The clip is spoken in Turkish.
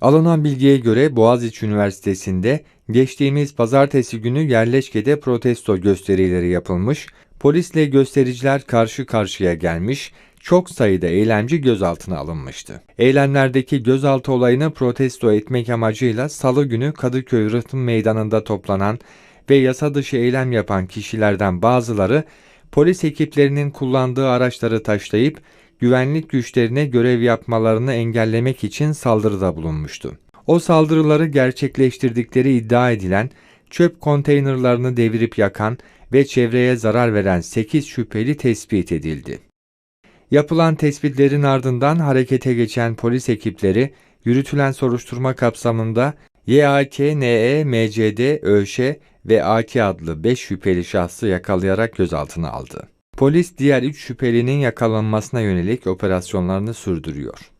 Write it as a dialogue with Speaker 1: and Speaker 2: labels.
Speaker 1: Alınan bilgiye göre Boğaziçi Üniversitesi'nde geçtiğimiz pazartesi günü yerleşkede protesto gösterileri yapılmış, polisle göstericiler karşı karşıya gelmiş, çok sayıda eylemci gözaltına alınmıştı. Eylemlerdeki gözaltı olayını protesto etmek amacıyla salı günü Kadıköy Rıhtım Meydanı'nda toplanan ve yasa dışı eylem yapan kişilerden bazıları polis ekiplerinin kullandığı araçları taşlayıp güvenlik güçlerine görev yapmalarını engellemek için saldırıda bulunmuştu. O saldırıları gerçekleştirdikleri iddia edilen, çöp konteynerlarını devirip yakan ve çevreye zarar veren 8 şüpheli tespit edildi. Yapılan tespitlerin ardından harekete geçen polis ekipleri yürütülen soruşturma kapsamında YAK, NE, MCD, ÖŞ ve AK adlı 5 şüpheli şahsı yakalayarak gözaltına aldı. Polis diğer 3 şüphelinin yakalanmasına yönelik operasyonlarını sürdürüyor.